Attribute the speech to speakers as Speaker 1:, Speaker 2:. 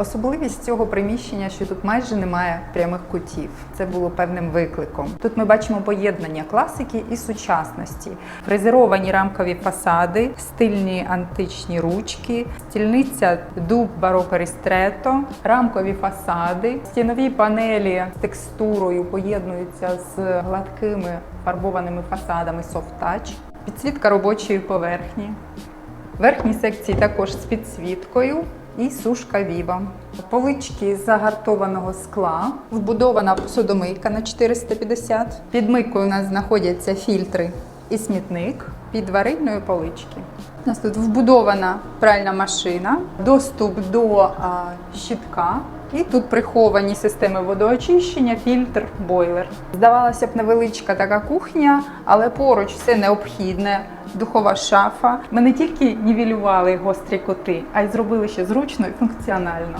Speaker 1: Особливість цього приміщення, що тут майже немає прямих кутів. Це було певним викликом. Тут ми бачимо поєднання класики і сучасності, фрезеровані рамкові фасади, стильні античні ручки, стільниця дуб бароко рістрето, рамкові фасади, стінові панелі з текстурою поєднуються з гладкими фарбованими фасадами touch, підсвітка робочої поверхні. В верхній секції також з підсвіткою і сушка віва. Полички з загартованого скла, вбудована посудомийка на 450. Під мийкою у нас знаходяться фільтри і смітник під варильною полички. У нас тут вбудована пральна машина, доступ до а, щитка. І тут приховані системи водоочищення, фільтр, бойлер. Здавалося б, невеличка така кухня, але поруч все необхідне. Духова шафа. Ми не тільки нівелювали гострі кути, а й зробили ще зручно і функціонально.